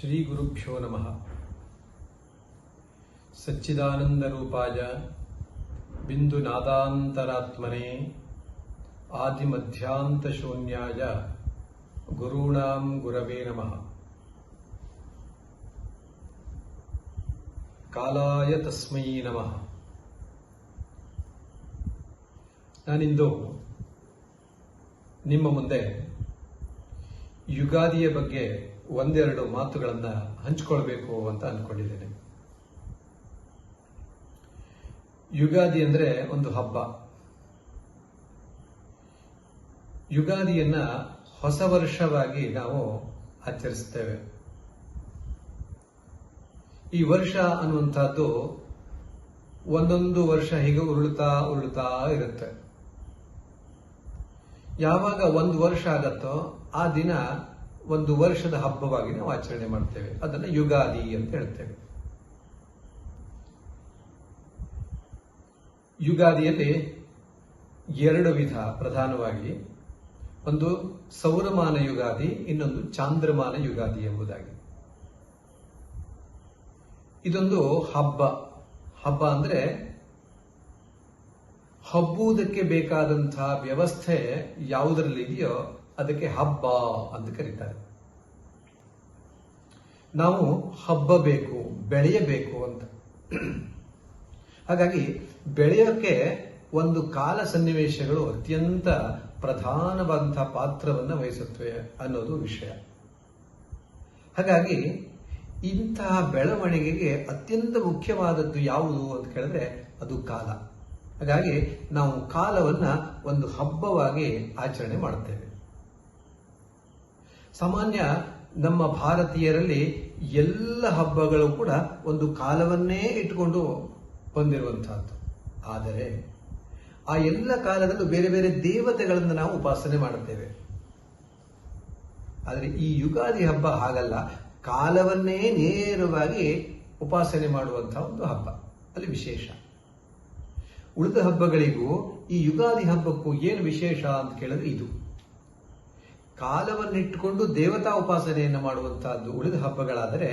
ಶ್ರೀ ಗುರುಭ್ಯೋ ನಮಃ ಸಚ್ಚಿದಾನಂದರೂಪಾಯ ಬಿಂದು ನಾದಾಂತರಾತ್ಮನೆ ಆದಿಮಧ್ಯಾಂತಶೂನ್ಯಾಯ ಗುರುಣಾಂ ಗುರವೇ ನಮಃ ಕಾಲಾಯ ತಸ್ಮೈ ನಮಃ ನಾನಿಂದು ನಿಮ್ಮ ಮುಂದೆ ಯುಗಾದಿಯ ಬಗ್ಗೆ ಒಂದೆರಡು ಮಾತುಗಳನ್ನ ಹಂಚಿಕೊಳ್ಬೇಕು ಅಂತ ಅಂದ್ಕೊಂಡಿದ್ದೇನೆ ಯುಗಾದಿ ಅಂದ್ರೆ ಒಂದು ಹಬ್ಬ. ಯುಗಾದಿಯನ್ನ ಹೊಸ ವರ್ಷವಾಗಿ ನಾವು ಆಚರಿಸ್ತೇವೆ. ಈ ವರ್ಷ ಅನ್ನುವಂಥದ್ದು ಒಂದೊಂದು ವರ್ಷ ಹೀಗೆ ಉರುಳುತ್ತಾ ಉರುಳುತ್ತಾ ಇರುತ್ತೆ. ಯಾವಾಗ ಒಂದು ವರ್ಷ ಆಗತ್ತೋ ಆ ದಿನ ಒಂದು ವರ್ಷದ ಹಬ್ಬವಾಗಿ ನಾವು ಆಚರಣೆ ಮಾಡ್ತೇವೆ. ಅದನ್ನ ಯುಗಾದಿ ಅಂತ ಹೇಳ್ತೇವೆ. ಯುಗಾದಿಯಲ್ಲಿ ಎರಡು ವಿಧ ಪ್ರಧಾನವಾಗಿ. ಒಂದು ಸೌರಮಾನ ಯುಗಾದಿ, ಇನ್ನೊಂದು ಚಾಂದ್ರಮಾನ ಯುಗಾದಿ ಎಂಬುದಾಗಿ. ಇದೊಂದು ಹಬ್ಬ. ಹಬ್ಬ ಅಂದ್ರೆ ಹಬ್ಬುವುದಕ್ಕೆ ಬೇಕಾದಂತಹ ವ್ಯವಸ್ಥೆ ಯಾವುದರಲ್ಲಿ ಇದೆಯೋ ಅದಕ್ಕೆ ಹಬ್ಬ ಅಂತ ಕರೀತಾರೆ. ನಾವು ಹಬ್ಬ ಬೇಕು, ಬೆಳೆಯಬೇಕು ಅಂತ. ಹಾಗಾಗಿ ಬೆಳೆಯೋಕೆ ಒಂದು ಕಾಲ ಸನ್ನಿವೇಶಗಳು ಅತ್ಯಂತ ಪ್ರಧಾನವಾದಂತಹ ಪಾತ್ರವನ್ನು ವಹಿಸುತ್ತವೆ ಅನ್ನೋದು ವಿಷಯ. ಹಾಗಾಗಿ ಇಂತಹ ಬೆಳವಣಿಗೆಗೆ ಅತ್ಯಂತ ಮುಖ್ಯವಾದದ್ದು ಯಾವುದು ಅಂತ ಕೇಳಿದ್ರೆ ಅದು ಕಾಲ. ಹಾಗಾಗಿ ನಾವು ಕಾಲವನ್ನ ಒಂದು ಹಬ್ಬವಾಗಿ ಆಚರಣೆ ಮಾಡುತ್ತೇವೆ ಸಾಮಾನ್ಯ ನಮ್ಮ ಭಾರತೀಯರಲ್ಲಿ ಎಲ್ಲ ಹಬ್ಬಗಳು ಕೂಡ ಒಂದು ಕಾಲವನ್ನೇ ಇಟ್ಟುಕೊಂಡು ಬಂದಿರುವಂತಹದ್ದು. ಆದರೆ ಆ ಎಲ್ಲ ಕಾಲದಲ್ಲೂ ಬೇರೆ ಬೇರೆ ದೇವತೆಗಳನ್ನು ನಾವು ಉಪಾಸನೆ ಮಾಡುತ್ತೇವೆ. ಆದರೆ ಈ ಯುಗಾದಿ ಹಬ್ಬ ಹಾಗಲ್ಲ. ಕಾಲವನ್ನೇ ನೇರವಾಗಿ ಉಪಾಸನೆ ಮಾಡುವಂತಹ ಒಂದು ಹಬ್ಬ. ಅಲ್ಲಿ ವಿಶೇಷ. ಉಳಿದ ಹಬ್ಬಗಳಿಗೂ ಈ ಯುಗಾದಿ ಹಬ್ಬಕ್ಕೂ ಏನು ವಿಶೇಷ ಅಂತ ಕೇಳಿದ್ರೆ ಇದು. ಕಾಲವನ್ನಿಟ್ಟುಕೊಂಡು ದೇವತಾ ಉಪಾಸನೆಯನ್ನು ಮಾಡುವಂತಹದ್ದು ಉಳಿದ ಹಬ್ಬಗಳಾದರೆ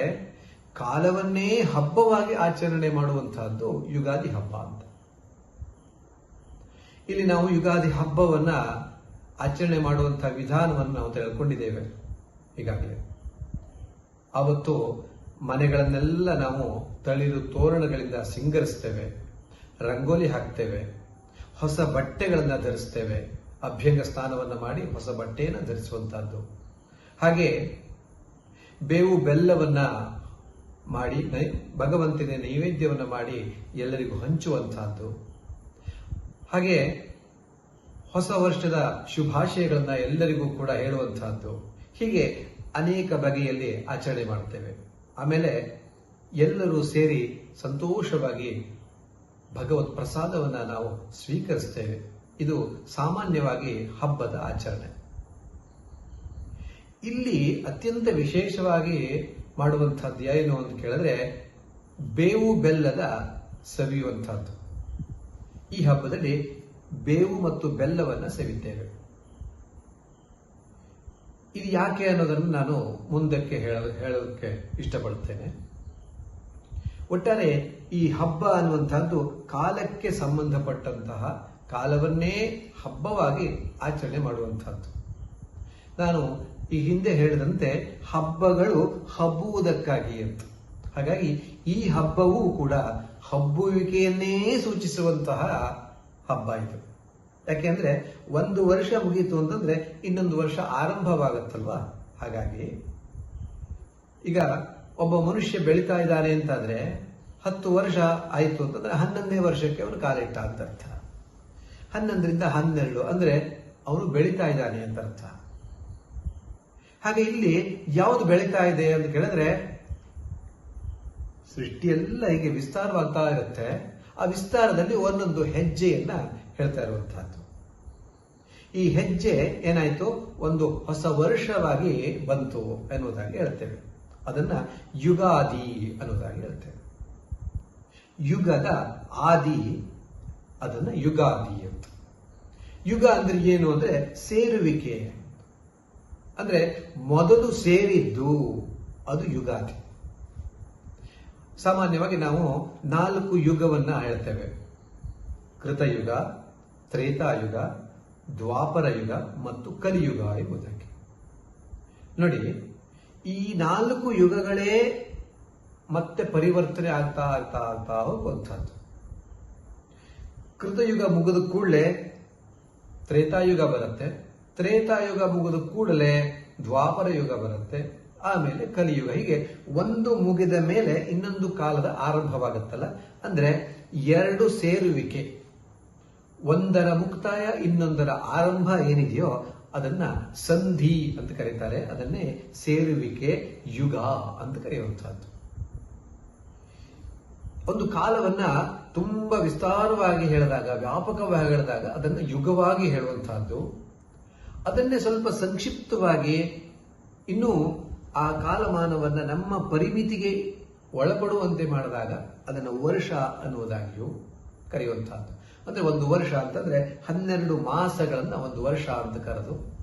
ಕಾಲವನ್ನೇ ಹಬ್ಬವಾಗಿ ಆಚರಣೆ ಮಾಡುವಂತಹದ್ದು ಯುಗಾದಿ ಹಬ್ಬ ಅಂತ. ಇಲ್ಲಿ ನಾವು ಯುಗಾದಿ ಹಬ್ಬವನ್ನ ಆಚರಣೆ ಮಾಡುವಂತಹ ವಿಧಾನವನ್ನು ನಾವು ತಿಳ್ಕೊಂಡಿದ್ದೇವೆ ಈಗಾಗಲೇ. ಅವತ್ತು ಮನೆಗಳನ್ನೆಲ್ಲ ನಾವು ತಳಿರು ತೋರಣಗಳಿಂದ ಸಿಂಗರಿಸ್ತೇವೆ, ರಂಗೋಲಿ ಹಾಕ್ತೇವೆ, ಹೊಸ ಬಟ್ಟೆಗಳನ್ನು ಧರಿಸ್ತೇವೆ ಅಭ್ಯಂಗ ಸ್ನಾನವನ್ನು ಮಾಡಿ ಹೊಸ ಬಟ್ಟೆಯನ್ನು ಧರಿಸುವಂತಹದ್ದು. ಹಾಗೆ ಬೇವು ಬೆಲ್ಲವನ್ನ ಮಾಡಿ ಭಗವಂತನ ನೈವೇದ್ಯವನ್ನು ಮಾಡಿ ಎಲ್ಲರಿಗೂ ಹಂಚುವಂತಹದ್ದು. ಹಾಗೆ ಹೊಸ ವರ್ಷದ ಶುಭಾಶಯಗಳನ್ನು ಎಲ್ಲರಿಗೂ ಕೂಡ ಹೇಳುವಂತಹದ್ದು. ಹೀಗೆ ಅನೇಕ ಬಗೆಯಲ್ಲಿ ಆಚರಣೆ ಮಾಡ್ತೇವೆ. ಆಮೇಲೆ ಎಲ್ಲರೂ ಸೇರಿ ಸಂತೋಷವಾಗಿ ಭಗವತ್ ಪ್ರಸಾದವನ್ನ ನಾವು ಸ್ವೀಕರಿಸ್ತೇವೆ. ಇದು ಸಾಮಾನ್ಯವಾಗಿ ಹಬ್ಬದ ಆಚರಣೆ. ಇಲ್ಲಿ ಅತ್ಯಂತ ವಿಶೇಷವಾಗಿ ಮಾಡುವಂತಹದ್ದು ಏನು ಅಂತ ಕೇಳಿದ್ರೆ ಬೇವು ಬೆಲ್ಲದ ಸವಿಯುವಂತಹದ್ದು ಈ ಹಬ್ಬದಲ್ಲಿ ಬೇವು ಮತ್ತು ಬೆಲ್ಲವನ್ನು ಸವಿತೇವೆ. ಇದು ಯಾಕೆ ಅನ್ನೋದನ್ನು ನಾನು ಮುಂದಕ್ಕೆ ಹೇಳ, ಹೇಳೋದಕ್ಕೆ ಇಷ್ಟಪಡ್ತೇನೆ. ಒಟ್ಟಾರೆ ಈ ಹಬ್ಬ ಅನ್ನುವಂಥದ್ದು ಕಾಲಕ್ಕೆ ಸಂಬಂಧಪಟ್ಟಂತಹ ಕಾಲವನ್ನೇ ಹಬ್ಬವಾಗಿ ಆಚರಣೆ ಮಾಡುವಂಥದ್ದು. ನಾನು ಈ ಹಿಂದೆ ಹೇಳಿದಂತೆ ಹಬ್ಬಗಳು ಹಬ್ಬುವುದಕ್ಕಾಗಿ ಅಂತ ಹಾಗಾಗಿ ಈ ಹಬ್ಬವೂ ಕೂಡ ಹಬ್ಬುವಿಕೆಯನ್ನೇ ಸೂಚಿಸುವಂತಹ ಹಬ್ಬ ಇದು. ಯಾಕೆಂದ್ರೆ ಒಂದು ವರ್ಷ ಮುಗೀತು ಅಂತಂದ್ರೆ ಇನ್ನೊಂದು ವರ್ಷ ಆರಂಭವಾಗುತ್ತಲ್ವಾ? ಹಾಗಾಗಿ ಈಗ ಒಬ್ಬ ಮನುಷ್ಯ ಬೆಳೀತಾ ಇದ್ದಾನೆ ಅಂತಾದ್ರೆ ಹತ್ತು ವರ್ಷ ಆಯಿತು ಅಂತಂದ್ರೆ ಹನ್ನೊಂದನೇ ವರ್ಷಕ್ಕೆ ಅವನು ಕಾಲಿಟ್ಟ ಅಂತ ಅರ್ಥ ಹನ್ನೊಂದರಿಂದ ಹನ್ನೆರಡು. ಅಂದ್ರೆ ಅವನು ಬೆಳೀತಾ ಇದ್ದಾನೆ ಅಂತ ಅರ್ಥ. ಹಾಗೆ ಇಲ್ಲಿ ಯಾವುದು ಬೆಳೀತಾ ಇದೆ ಅಂತ ಕೇಳಿದ್ರೆ, ಸೃಷ್ಟಿಯೆಲ್ಲ ಹೀಗೆ ವಿಸ್ತಾರವಾಗ್ತಾ ಇರುತ್ತೆ. ಆ ವಿಸ್ತಾರದಲ್ಲಿ ಒಂದೊಂದು ಹೆಜ್ಜೆಯನ್ನ ಹೇಳ್ತಾ ಇರುವಂತಹದ್ದು. ಈ ಹೆಜ್ಜೆ ಏನಾಯ್ತು? ಒಂದು ಹೊಸ ವರ್ಷವಾಗಿ ಬಂತು ಎನ್ನುವುದಾಗಿ ಹೇಳ್ತೇವೆ. ಅದನ್ನ ಯುಗಾದಿ ಅನ್ನೋದಾಗಿ ಹೇಳ್ತೇವೆ. ಯುಗದ ಆದಿ ಅದನ್ನ ಯುಗಾದಿ ಅಂತ. ಯುಗ ಅಂದ್ರೆ ಏನು ಅಂದ್ರೆ ಸೇರುವಿಕೆ. ಅಂದ್ರೆ ಮೊದಲು ಸೇರಿದ್ದು ಅದು ಯುಗಾದಿ. ಸಾಮಾನ್ಯವಾಗಿ ನಾವು ನಾಲ್ಕು ಯುಗವನ್ನ ಹೇಳ್ತೇವೆ ಕೃತಯುಗ, ತ್ರೇತಾಯುಗ ದ್ವಾಪರ ಯುಗ ಮತ್ತು ಕಲಿಯುಗ ಎಂಬುದಕ್ಕೆ. ನೋಡಿ, ಈ ನಾಲ್ಕು ಯುಗಗಳೇ ಮತ್ತೆ ಪರಿವರ್ತನೆ ಆಗ್ತಾ ಆಗ್ತಾ ಆಗ್ತಾ ಹೋಗುವಂಥದ್ದು. ಕೃತಯುಗ ಮುಗಿದ ಕೂಡಲೇ ತ್ರೇತಾಯುಗ ಬರುತ್ತೆ. ತ್ರೇತಾಯುಗ ಮುಗಿದ ಕೂಡಲೇ ದ್ವಾಪರ ಯುಗ ಬರುತ್ತೆ. ಆಮೇಲೆ ಕಲಿಯುಗ. ಹೀಗೆ ಒಂದು ಮುಗಿದ ಮೇಲೆ ಇನ್ನೊಂದು ಕಾಲದ ಆರಂಭವಾಗುತ್ತಲ್ಲ? ಅಂದ್ರೆ ಎರಡು ಸೇರುವಿಕೆ. ಒಂದರ ಮುಕ್ತಾಯ, ಇನ್ನೊಂದರ ಆರಂಭ ಏನಿದೆಯೋ ಅದನ್ನ ಸಂಧಿ ಅಂತ ಕರೀತಾರೆ. ಅದನ್ನೇ ಸೇರುವಿಕೆ ಯುಗ ಅಂತ ಕರೆಯುವಂತಹದ್ದು. ಒಂದು ಕಾಲವನ್ನ ತುಂಬಾ ವಿಸ್ತಾರವಾಗಿ ಹೇಳಿದಾಗ, ವ್ಯಾಪಕವಾಗಿ ಹೇಳಿದಾಗ, ಅದನ್ನು ಯುಗವಾಗಿ ಹೇಳುವಂತಹದ್ದು. ಅದನ್ನೇ ಸ್ವಲ್ಪ ಸಂಕ್ಷಿಪ್ತವಾಗಿ ಇನ್ನು ಆ ಕಾಲಮಾನವನ್ನ ನಮ್ಮ ಪರಿಮಿತಿಗೆ ಒಳಪಡುವಂತೆ ಮಾಡಿದಾಗ ಅದನ್ನು ವರ್ಷ ಅನ್ನುವುದಾಗಿಯೂ ಕರೆಯುವಂತಹದ್ದು. ಅಂದ್ರೆ ಒಂದು ವರ್ಷ ಅಂತಂದ್ರೆ ಹನ್ನೆರಡು ಮಾಸಗಳನ್ನು ಒಂದು ವರ್ಷ ಅಂತ ಕರೆದು,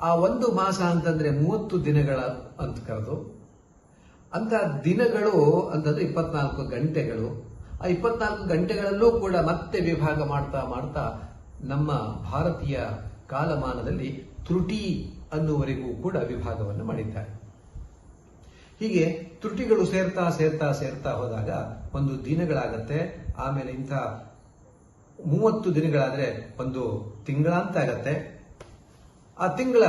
ಆ ಒಂದು ಮಾಸ ಅಂತಂದ್ರೆ ಮೂವತ್ತು ದಿನಗಳ ಅಂತ ಕರೆದು ಅಂತ ದಿನಗಳು ಅಂತಂದ್ರೆ ಇಪ್ಪತ್ನಾಲ್ಕು ಗಂಟೆಗಳು. ಆ ಇಪ್ಪತ್ನಾಲ್ಕು ಗಂಟೆಗಳಲ್ಲೂ ಕೂಡ ಮತ್ತೆ ವಿಭಾಗ ಮಾಡ್ತಾ ಮಾಡ್ತಾ ನಮ್ಮ ಭಾರತೀಯ ಕಾಲಮಾನದಲ್ಲಿ ತ್ರುಟಿ ಅನ್ನುವರೆಗೂ ಕೂಡ ವಿಭಾಗವನ್ನು ಮಾಡಿದ್ದಾರೆ. ಹೀಗೆ ತ್ರುಟಿಗಳು ಸೇರ್ತಾ ಸೇರ್ತಾ ಸೇರ್ತಾ ಹೋದಾಗ ಒಂದು ದಿನಗಳಾಗತ್ತೆ. ಆಮೇಲೆ ಇಂಥ ಮೂವತ್ತು ದಿನಗಳಾದರೆ ಒಂದು ತಿಂಗಳಂತ ಆಗತ್ತೆ. ಆ ತಿಂಗಳ,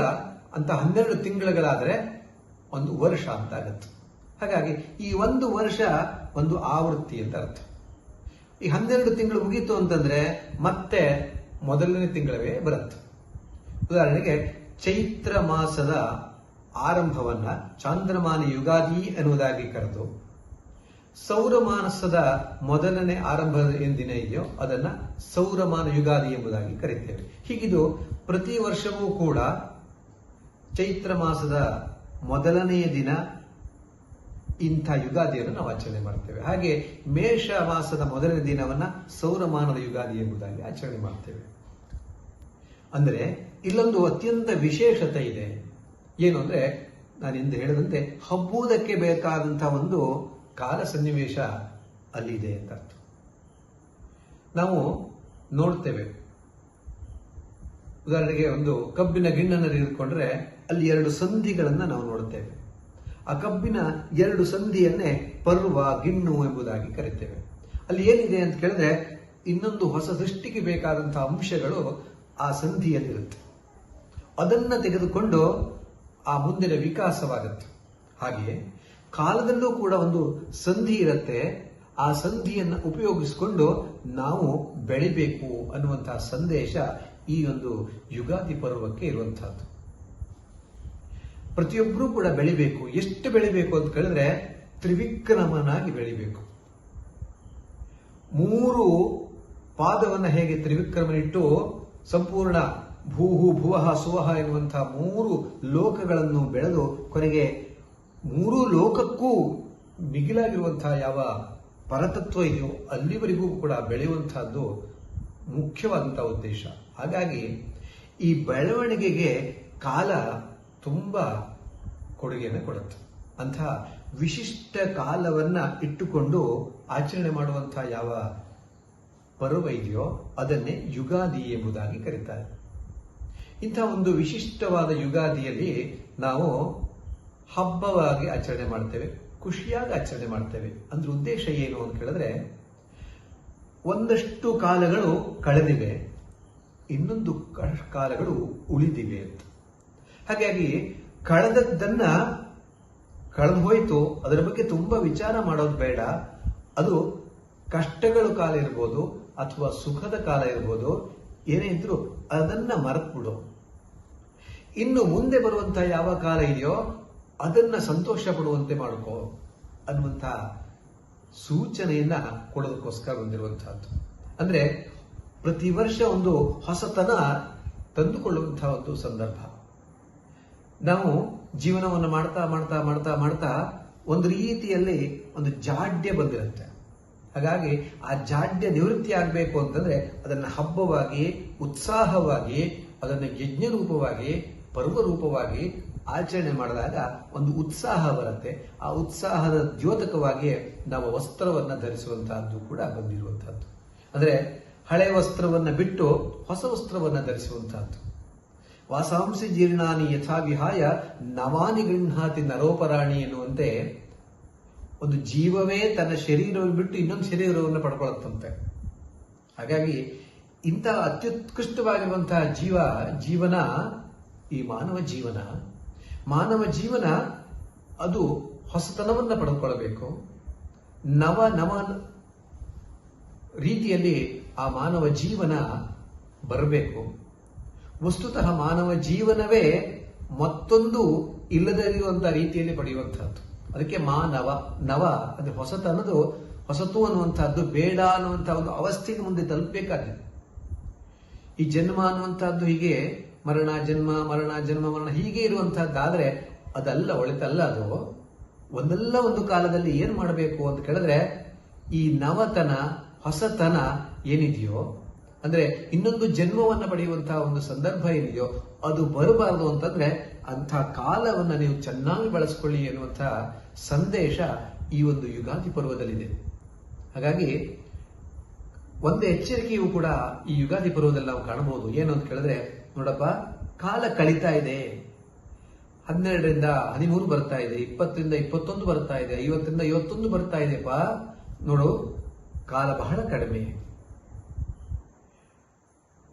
ಅಂತ ಹನ್ನೆರಡು ತಿಂಗಳುಗಳಾದರೆ ಒಂದು ವರ್ಷ ಅಂತ ಆಗತ್ತೆ. ಹಾಗಾಗಿ ಈ ಒಂದು ವರ್ಷ ಒಂದು ಆವೃತ್ತಿ ಅಂತ ಅರ್ಥ. ಈ ಹನ್ನೆರಡು ತಿಂಗಳು ಮುಗೀತು ಅಂತಂದ್ರೆ ಮತ್ತೆ ಮೊದಲನೇ ತಿಂಗಳವೇ ಬರುತ್ತೆ. ಉದಾಹರಣೆಗೆ ಚೈತ್ರ ಮಾಸದ ಆರಂಭವನ್ನ ಚಾಂದ್ರಮಾನ ಯುಗಾದಿ ಎನ್ನುವುದಾಗಿ ಕರೆದು ಸೌರಮಾನಸದ ಮೊದಲನೇ ಆರಂಭ ದಿನ ಇದೆಯೋ ಅದನ್ನ ಸೌರಮಾನ ಯುಗಾದಿ ಎಂಬುದಾಗಿ ಕರೀತೇವೆ. ಹೀಗಿದು ಪ್ರತಿ ವರ್ಷವೂ ಕೂಡ ಚೈತ್ರ ಮಾಸದ ಮೊದಲನೆಯ ದಿನ ಇಂಥ ಯುಗಾದಿಯನ್ನು ನಾವು ಆಚರಣೆ ಮಾಡ್ತೇವೆ. ಹಾಗೆ ಮೇಷ ಮಾಸದ ಮೊದಲನೇ ದಿನವನ್ನ ಸೌರಮಾನದ ಯುಗಾದಿ ಎಂಬುದಾಗಿ ಆಚರಣೆ ಮಾಡ್ತೇವೆ. ಅಂದರೆ ಇಲ್ಲೊಂದು ಅತ್ಯಂತ ವಿಶೇಷತೆ ಇದೆ. ಏನು ಅಂದ್ರೆ ನಾನು ಹಿಂದೆ ಹೇಳಿದಂತೆ ಹಬ್ಬುವುದಕ್ಕೆ ಬೇಕಾದಂಥ ಒಂದು ಕಾಲ ಸನ್ನಿವೇಶ ಅಲ್ಲಿದೆ ಅಂತ ನಾವು ನೋಡ್ತೇವೆ. ಉದಾಹರಣೆಗೆ ಒಂದು ಕಬ್ಬಿನ ಗಿಣ್ಣನ್ನು ತೆಗೆದುಕೊಂಡ್ರೆ ಅಲ್ಲಿ ಎರಡು ಸಂಧಿಗಳನ್ನು ನಾವು ನೋಡುತ್ತೇವೆ ಆ ಕಬ್ಬಿನ ಎರಡು ಸಂಧಿಯನ್ನೇ ಪರ್ವ, ಗಿಣ್ಣು ಎಂಬುದಾಗಿ ಕರಿತೇವೆ. ಅಲ್ಲಿ ಏನಿದೆ ಅಂತ ಕೇಳಿದ್ರೆ ಇನ್ನೊಂದು ಹೊಸ ಸೃಷ್ಟಿಗೆ ಬೇಕಾದಂತಹ ಅಂಶಗಳು ಆ ಸಂಧಿಯಲ್ಲಿರುತ್ತೆ. ಅದನ್ನ ತೆಗೆದುಕೊಂಡು ಆ ಮುಂದಿನ ವಿಕಾಸವಾಗುತ್ತೆ. ಹಾಗೆಯೇ ಕಾಲದಲ್ಲೂ ಕೂಡ ಒಂದು ಸಂಧಿ ಇರುತ್ತೆ. ಆ ಸಂಧಿಯನ್ನು ಉಪಯೋಗಿಸಿಕೊಂಡು ನಾವು ಬೆಳಿಬೇಕು ಅನ್ನುವಂತಹ ಸಂದೇಶ ಈ ಒಂದು ಯುಗಾದಿ ಪರ್ವಕ್ಕೆ ಇರುವಂತಹದ್ದು ಪ್ರತಿಯೊಬ್ಬರೂ ಕೂಡ ಬೆಳಿಬೇಕು. ಎಷ್ಟು ಬೆಳಿಬೇಕು ಅಂತ ಕೇಳಿದ್ರೆ ತ್ರಿವಿಕ್ರಮನಾಗಿ ಬೆಳಿಬೇಕು. ಮೂರು ಪಾದವನ್ನು ಹೇಗೆ ತ್ರಿವಿಕ್ರಮನಿಟ್ಟು ಸಂಪೂರ್ಣ ಭೂಹು ಭುವಹ ಸುವಹ ಎನ್ನುವಂತಹ ಮೂರು ಲೋಕಗಳನ್ನು ಬೆಳೆದು ಕೊನೆಗೆ ಮೂರು ಲೋಕಕ್ಕೂ ಮಿಗಿಲಾಗಿರುವಂತಹ ಯಾವ ಪರತತ್ವ ಇದೆಯೋ ಅಲ್ಲಿವರೆಗೂ ಕೂಡ ಬೆಳೆಯುವಂತಹದ್ದು ಮುಖ್ಯವಾದಂತಹ ಉದ್ದೇಶ. ಹಾಗಾಗಿ ಈ ಬೆಳವಣಿಗೆಗೆ ಕಾಲ ತುಂಬಾ ಕೊಡುಗೆಯನ್ನು ಕೊಡುತ್ತೆ. ಅಂತಹ ವಿಶಿಷ್ಟ ಕಾಲವನ್ನ ಇಟ್ಟುಕೊಂಡು ಆಚರಣೆ ಮಾಡುವಂತಹ ಯಾವ ಪರ್ವ ಇದೆಯೋ ಅದನ್ನೇ ಯುಗಾದಿ ಎಂಬುದಾಗಿ ಕರೀತಾರೆ. ಇಂಥ ಒಂದು ವಿಶಿಷ್ಟವಾದ ಯುಗಾದಿಯಲ್ಲಿ ನಾವು ಹಬ್ಬವಾಗಿ ಆಚರಣೆ ಮಾಡ್ತೇವೆ, ಖುಷಿಯಾಗಿ ಆಚರಣೆ ಮಾಡ್ತೇವೆ. ಅಂದ್ರೆ ಉದ್ದೇಶ ಏನು ಅಂತ ಕೇಳಿದ್ರೆ, ಒಂದಷ್ಟು ಕಾಲಗಳು ಕಳೆದಿವೆ, ಇನ್ನೊಂದು ಕಾಲಗಳು ಉಳಿದಿವೆ ಅಂತ. ಹಾಗಾಗಿ ಕಳೆದದ್ದನ್ನ ಕಳೆದು ಹೋಯ್ತು. ಅದರ ಬಗ್ಗೆ ತುಂಬಾ ವಿಚಾರ ಮಾಡೋದು ಬೇಡ. ಅದು ಕಷ್ಟಗಳ ಕಾಲ ಇರ್ಬೋದು ಅಥವಾ ಸುಖದ ಕಾಲ ಇರ್ಬೋದು. ಏನೇ ಇದ್ರು ಅದನ್ನ ಮರೆತ್ಬಿಡು. ಇನ್ನು ಮುಂದೆ ಬರುವಂತಹ ಯಾವ ಕಾಲ ಇದೆಯೋ ಅದನ್ನ ಸಂತೋಷ ಪಡುವಂತೆ ಮಾಡ್ಕೋ ಅನ್ನುವಂತಹ ಸೂಚನೆಯನ್ನ ಕೊಡೋದಕ್ಕೋಸ್ಕರ ಬಂದಿರುವಂತಹದ್ದು ಅಂದ್ರೆ ಪ್ರತಿ ವರ್ಷ ಒಂದು ಹೊಸತನ ತಂದುಕೊಳ್ಳುವಂತಹ ಒಂದು ಸಂದರ್ಭ. ನಾವು ಜೀವನವನ್ನು ಮಾಡ್ತಾ ಮಾಡ್ತಾ ಮಾಡ್ತಾ ಮಾಡ್ತಾ ಒಂದು ರೀತಿಯಲ್ಲಿ ಒಂದು ಜಾಡ್ಯ ಬಂದಿರುತ್ತೆ. ಹಾಗಾಗಿ ಆ ಜಾಡ್ಯ ನಿವೃತ್ತಿ ಆಗಬೇಕು ಅಂತಂದ್ರೆ ಅದನ್ನ ಹಬ್ಬವಾಗಿ, ಉತ್ಸಾಹವಾಗಿ, ಅದನ್ನ ಯಜ್ಞ ರೂಪವಾಗಿ ಪರ್ವ ರೂಪವಾಗಿ ಆಚರಣೆ ಮಾಡಿದಾಗ ಒಂದು ಉತ್ಸಾಹ ಬರುತ್ತೆ. ಆ ಉತ್ಸಾಹದ ದ್ಯೋತಕವಾಗಿ ನಾವು ವಸ್ತ್ರವನ್ನು ಧರಿಸುವಂತಹದ್ದು ಕೂಡ ಬಂದಿರುವಂತಹದ್ದು. ಅಂದ್ರೆ ಹಳೆ ವಸ್ತ್ರವನ್ನು ಬಿಟ್ಟು ಹೊಸ ವಸ್ತ್ರವನ್ನು ಧರಿಸುವಂತಹದ್ದು. ವಾಸಾಂಸಿ ಜೀರ್ಣಾನಿ ಯಥಾ ವಿಹಾಯ ನವಾನಿ ಗೃಹಾತಿ ನರೋಪರಾಣಿ ಎನ್ನುವಂತೆ ಒಂದು ಜೀವವೇ ತನ್ನ ಶರೀರವನ್ನು ಬಿಟ್ಟು ಇನ್ನೊಂದು ಶರೀರವನ್ನು ಪಡ್ಕೊಳ್ಳುತ್ತಂತೆ ಹಾಗಾಗಿ ಇಂಥ ಅತ್ಯುತ್ಕೃಷ್ಟವಾಗಿರುವಂತಹ ಜೀವ, ಜೀವನ, ಈ ಮಾನವ ಜೀವನ ಮಾನವ ಜೀವನ ಅದು ಹೊಸತನವನ್ನು ಪಡೆದುಕೊಳ್ಳಬೇಕು ನವ ನವ ರೀತಿಯಲ್ಲಿ ಆ ಮಾನವ ಜೀವನ ಬರಬೇಕು. ವಸ್ತುತಃ ಮಾನವ ಜೀವನವೇ ಮತ್ತೊಂದು ಇಲ್ಲದಿರುವಂತಹ ರೀತಿಯಲ್ಲಿ ಪಡೆಯುವಂತಹದ್ದು. ಅದಕ್ಕೆ ಮಾನವ ನವ ಅದು ಹೊಸತನದು ಹೊಸತು ಅನ್ನುವಂತಹದ್ದು, ಬೇಡ ಅನ್ನುವಂತಹ ಒಂದು ಅವಸ್ಥೆಗೆ ಮುಂದೆ ತಲುಪಬೇಕಾಗಿದೆ. ಈ ಜನ್ಮ ಅನ್ನುವಂತಹದ್ದು ಹೀಗೆ, ಮರಣ, ಜನ್ಮ ಮರಣ ಜನ್ಮ, ಮರಣ ಹೀಗೆ ಇರುವಂತಹದ್ದಾದ್ರೆ ಅದಲ್ಲ ಒಳಿತಲ್ಲ ಅದು. ಒಂದಲ್ಲ ಒಂದು ಕಾಲದಲ್ಲಿ ಏನ್ ಮಾಡಬೇಕು ಅಂತ ಕೇಳಿದ್ರೆ ಈ ನವತನ, ಹೊಸತನ ಏನಿದೆಯೋ ಅಂದ್ರೆ ಇನ್ನೊಂದು ಜನ್ಮವನ್ನು ಪಡೆಯುವಂತಹ ಒಂದು ಸಂದರ್ಭ ಏನಿದೆಯೋ ಅದು ಬರಬಾರದು ಅಂತಂದ್ರೆ ಅಂಥ ಕಾಲವನ್ನ ನೀವು ಚೆನ್ನಾಗಿ ಬಳಸ್ಕೊಳ್ಳಿ ಎನ್ನುವಂತಹ ಸಂದೇಶ ಈ ಒಂದು ಯುಗಾದಿ ಪರ್ವದಲ್ಲಿದೆ. ಹಾಗಾಗಿ ಒಂದು ಎಚ್ಚರಿಕೆಯೂ ಕೂಡ ಈ ಯುಗಾದಿ ಪರ್ವದಲ್ಲಿ ನಾವು ಕಾಣಬಹುದು. ಏನು ಅಂತ ಕೇಳಿದ್ರೆ, ನೋಡಪ್ಪ, ಕಾಲ ಕಳೀತಾ ಇದೆ. ಹನ್ನೆರಡರಿಂದ ಹದಿಮೂರು ಬರ್ತಾ ಇದೆ, ಇಪ್ಪತ್ತರಿಂದ ಇಪ್ಪತ್ತೊಂದು ಬರ್ತಾ ಇದೆ, ಐವತ್ತರಿಂದ ಐವತ್ತೊಂದು ಬರ್ತಾ ಇದೆಪ್ಪ ನೋಡು, ಕಾಲ ಬಹಳ ಕಡಿಮೆ.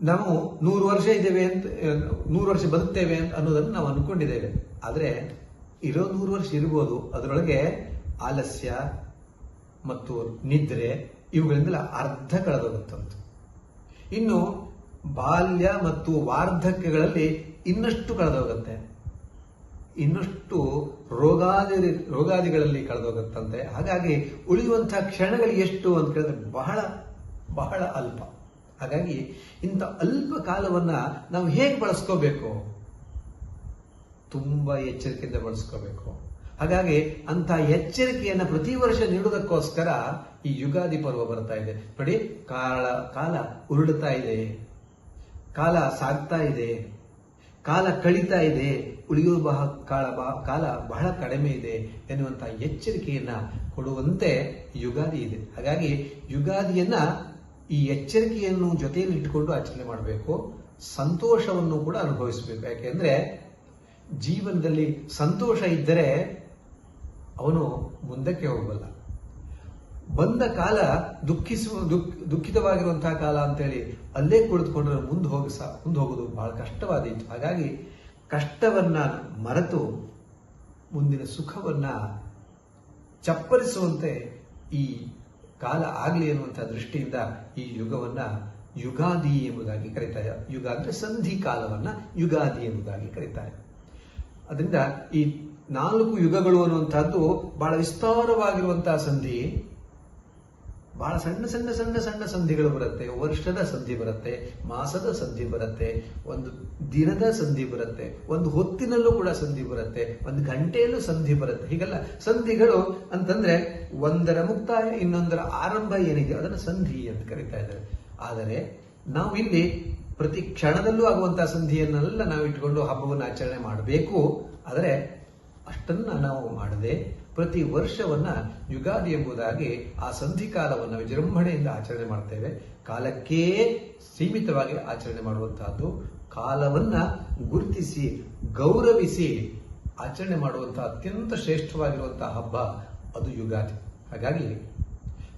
ನಾವು ನೂರು ವರ್ಷ ಇದ್ದೇವೆ ಅಂತ ನೂರು ವರ್ಷ ಬದುಕ್ತೇವೆ ಅಂತ ಅನ್ನೋದನ್ನು ನಾವು ಅಂದ್ಕೊಂಡಿದ್ದೇವೆ ಆದರೆ ಇರೋ ನೂರು ವರ್ಷ ಇರ್ಬೋದು, ಅದರೊಳಗೆ ಆಲಸ್ಯ ಮತ್ತು ನಿದ್ರೆ ಇವುಗಳಿಂದಲ ಅರ್ಧ ಕಳೆದೋಗುತ್ತಂತ ಇನ್ನು ಬಾಲ್ಯ ಮತ್ತು ವಾರ್ಧಕ್ಯಗಳಲ್ಲಿ ಇನ್ನಷ್ಟು ಕಳೆದೋಗುತ್ತೆ. ಇನ್ನಷ್ಟು ರೋಗಾದಿ ರೋಗಾದಿಗಳಲ್ಲಿ ಕಳೆದೋಗುತ್ತಂತೆ. ಹಾಗಾಗಿ ಉಳಿಯುವಂತಹ ಕ್ಷಣಗಳು ಎಷ್ಟು ಅಂತ ಕೇಳಿದ್ರೆ ಬಹಳ ಬಹಳ ಅಲ್ಪ. ಹಾಗಾಗಿ ಇಂಥ ಅಲ್ಪ ಕಾಲವನ್ನ ನಾವು ಹೇಗೆ ಬಳಸ್ಕೋಬೇಕು? ತುಂಬಾ ಎಚ್ಚರಿಕೆಯಿಂದ ಬಳಸ್ಕೋಬೇಕು. ಹಾಗಾಗಿ ಅಂತ ಎಚ್ಚರಿಕೆಯನ್ನ ಪ್ರತಿ ವರ್ಷ ನೀಡುವುದಕ್ಕೋಸ್ಕರ ಈ ಯುಗಾದಿ ಪರ್ವ ಬರ್ತಾ ಇದೆ. ನೋಡಿ, ಕಾಲ ಕಾಲ ಉರುಳುತ್ತಾ ಇದೆ. ಕಾಲ ಸಾಗ್ತಾ ಇದೆ. ಕಾಲ ಕಳೀತಾ ಇದೆ. ಉಳಿಯುವ ಬಹ ಕಾಲ ಕಾಲ ಬಹಳ ಕಡಿಮೆ ಇದೆ ಎನ್ನುವಂತ ಎಚ್ಚರಿಕೆಯನ್ನ ಕೊಡುವಂತೆ ಯುಗಾದಿ ಇದೆ. ಹಾಗಾಗಿ ಯುಗಾದಿಯನ್ನ ಈ ಎಚ್ಚರಿಕೆಯನ್ನು ಜೊತೆಯಲ್ಲಿ ಇಟ್ಟುಕೊಂಡು ಆಚರಣೆ ಮಾಡಬೇಕು. ಸಂತೋಷವನ್ನು ಕೂಡ ಅನುಭವಿಸಬೇಕು. ಯಾಕೆಂದ್ರೆ ಜೀವನದಲ್ಲಿ ಸಂತೋಷ ಇದ್ದರೆ ಅವನು ಮುಂದಕ್ಕೆ ಹೋಗಬಲ್ಲ ಬಂದ ಕಾಲ ದುಃಖಿಸುವ ದುಃಖ, ದುಃಖಿತವಾಗಿರುವಂತಹ ಕಾಲ ಅಂತೇಳಿ ಅಲ್ಲೇ ಕುಳಿತುಕೊಂಡ್ರೆ ಮುಂದೆ ಹೋಗಿ ಮುಂದೆ ಹೋಗೋದು ಬಹಳ ಕಷ್ಟವಾದೀತು ಹಾಗಾಗಿ ಕಷ್ಟವನ್ನ ಮರೆತು ಮುಂದಿನ ಸುಖವನ್ನ ಚಪ್ಪರಿಸುವಂತೆ ಈ ಕಾಲ ಆಗಲಿ ಅನ್ನುವಂಥ ದೃಷ್ಟಿಯಿಂದ ಈ ಯುಗವನ್ನು ಯುಗಾದಿ ಎಂಬುದಾಗಿ ಕರೀತಾರೆ. ಯುಗ ಅಂದರೆ ಸಂಧಿ ಕಾಲವನ್ನು ಯುಗಾದಿ ಎಂಬುದಾಗಿ ಕರೀತಾರೆ. ಅದರಿಂದ ಈ ನಾಲ್ಕು ಯುಗಗಳು ಅನ್ನುವಂಥದ್ದು ಬಹಳ ವಿಸ್ತಾರವಾಗಿರುವಂತಹ ಸಂಧಿ. ಬಹಳ ಸಣ್ಣ ಸಣ್ಣ ಸಣ್ಣ ಸಣ್ಣ ಸಂಧಿಗಳು ಬರುತ್ತೆ. ವರ್ಷದ ಸಂಧಿ ಬರುತ್ತೆ, ಮಾಸದ ಸಂಧಿ ಬರುತ್ತೆ, ಒಂದು ದಿನದ ಸಂಧಿ ಬರುತ್ತೆ, ಒಂದು ಹೊತ್ತಿನಲ್ಲೂ ಕೂಡ ಸಂಧಿ ಬರುತ್ತೆ, ಒಂದು ಗಂಟೆಯಲ್ಲೂ ಸಂಧಿ ಬರುತ್ತೆ. ಹೀಗೆಲ್ಲ, ಸಂಧಿಗಳು ಅಂತಂದ್ರೆ ಒಂದರ ಮುಕ್ತಾಯ, ಇನ್ನೊಂದರ ಆರಂಭ ಏನಿದೆ, ಅದನ್ನು ಸಂಧಿ ಅಂತ ಕರಿತಾ ಇದ್ದಾರೆ. ಆದರೆ ನಾವು ಇಲ್ಲಿ ಪ್ರತಿ ಕ್ಷಣದಲ್ಲೂ ಆಗುವಂತಹ ಸಂಧಿಯನ್ನೆಲ್ಲ ನಾವು ಇಟ್ಕೊಂಡು ಹಬ್ಬವನ್ನು ಆಚರಣೆ ಮಾಡಬೇಕು. ಆದರೆ ಅಷ್ಟನ್ನ ನಾವು ಮಾಡದೆ ಪ್ರತಿ ವರ್ಷವನ್ನ ಯುಗಾದಿ ಎಂಬುದಾಗಿ ಆ ಸಂಧಿಕಾಲವನ್ನು ವಿಜೃಂಭಣೆಯಿಂದ ಆಚರಣೆ ಮಾಡ್ತೇವೆ. ಕಾಲಕ್ಕೇ ಸೀಮಿತವಾಗಿ ಆಚರಣೆ ಮಾಡುವಂತಹದ್ದು. ಕಾಲವನ್ನ ಗುರುತಿಸಿ, ಗೌರವಿಸಿ ಆಚರಣೆ ಮಾಡುವಂತಹ ಅತ್ಯಂತ ಶ್ರೇಷ್ಠವಾಗಿರುವಂತಹ ಹಬ್ಬ ಅದು ಯುಗಾದಿ. ಹಾಗಾಗಿ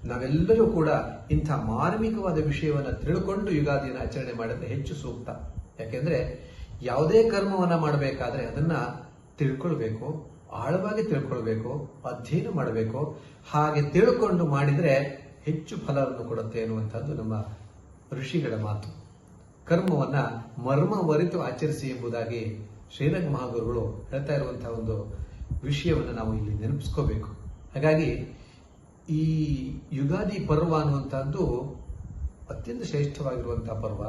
ನಾವೆಲ್ಲರೂ ಕೂಡ ಇಂಥ ಮಾರ್ಮಿಕವಾದ ವಿಷಯವನ್ನು ತಿಳ್ಕೊಂಡು ಯುಗಾದಿಯನ್ನು ಆಚರಣೆ ಮಾಡಿದ್ರೆ ಹೆಚ್ಚು ಸೂಕ್ತ. ಯಾಕೆಂದ್ರೆ ಯಾವುದೇ ಕರ್ಮವನ್ನು ಮಾಡಬೇಕಾದ್ರೆ ಅದನ್ನ ತಿಳ್ಕೊಳ್ಬೇಕು. ಆಳವಾಗಿ ತಿಳ್ಕೊಳ್ಬೇಕು, ಅಧ್ಯಯನ ಮಾಡಬೇಕು, ಹಾಗೆ ತಿಳ್ಕೊಂಡು ಮಾಡಿದರೆ ಹೆಚ್ಚು ಫಲವನ್ನು ಕೊಡುತ್ತೆ ಅನ್ನುವಂಥದ್ದು ನಮ್ಮ ಋಷಿಗಳ ಮಾತು. ಕರ್ಮವನ್ನ ಮರ್ಮ ಮರೆತು ಆಚರಿಸಿ ಎಂಬುದಾಗಿ ಶ್ರೀರಂಗ ಮಹಾಗುರುಗಳು ಹೇಳ್ತಾ ಇರುವಂತಹ ಒಂದು ವಿಷಯವನ್ನು ನಾವು ಇಲ್ಲಿ ನೆನಪಿಸ್ಕೋಬೇಕು. ಹಾಗಾಗಿ ಈ ಯುಗಾದಿ ಪರ್ವ ಅನ್ನುವಂಥದ್ದು ಅತ್ಯಂತ ಶ್ರೇಷ್ಠವಾಗಿರುವಂತಹ ಪರ್ವ.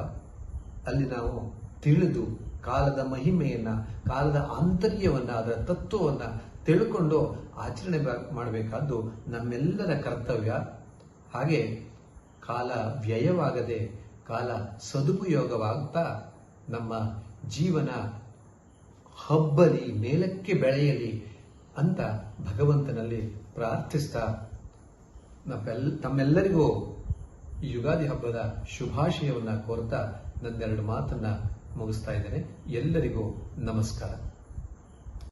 ಅಲ್ಲಿ ನಾವು ತಿಳಿದು ಕಾಲದ ಮಹಿಮೆಯನ್ನು, ಕಾಲದ ಆಂತರ್ಯವನ್ನ, ಅದರ ತತ್ವವನ್ನ ತಿಳ್ಕೊಂಡು ಆಚರಣೆ ಮಾಡಬೇಕಾದ್ದು ನಮ್ಮೆಲ್ಲರ ಕರ್ತವ್ಯ. ಹಾಗೆ ಕಾಲ ವ್ಯಯವಾಗದೆ, ಕಾಲ ಸದುಪಯೋಗವಾಗ್ತಾ ನಮ್ಮ ಜೀವನ ಹಬ್ಬಲಿ, ಮೇಲಕ್ಕೆ ಬೆಳೆಯಲಿ ಅಂತ ಭಗವಂತನಲ್ಲಿ ಪ್ರಾರ್ಥಿಸ್ತಾ ನಮ್ಮೆಲ್ ತಮ್ಮೆಲ್ಲರಿಗೂ ಯುಗಾದಿ ಹಬ್ಬದ ಶುಭಾಶಯವನ್ನ ಕೋರ್ತಾ ನನ್ನೆರಡು ಮಾತನ್ನ ಮುಗಿಸ್ತಾ ಇದ್ದೇನೆ. ಎಲ್ಲರಿಗೂ ನಮಸ್ಕಾರ.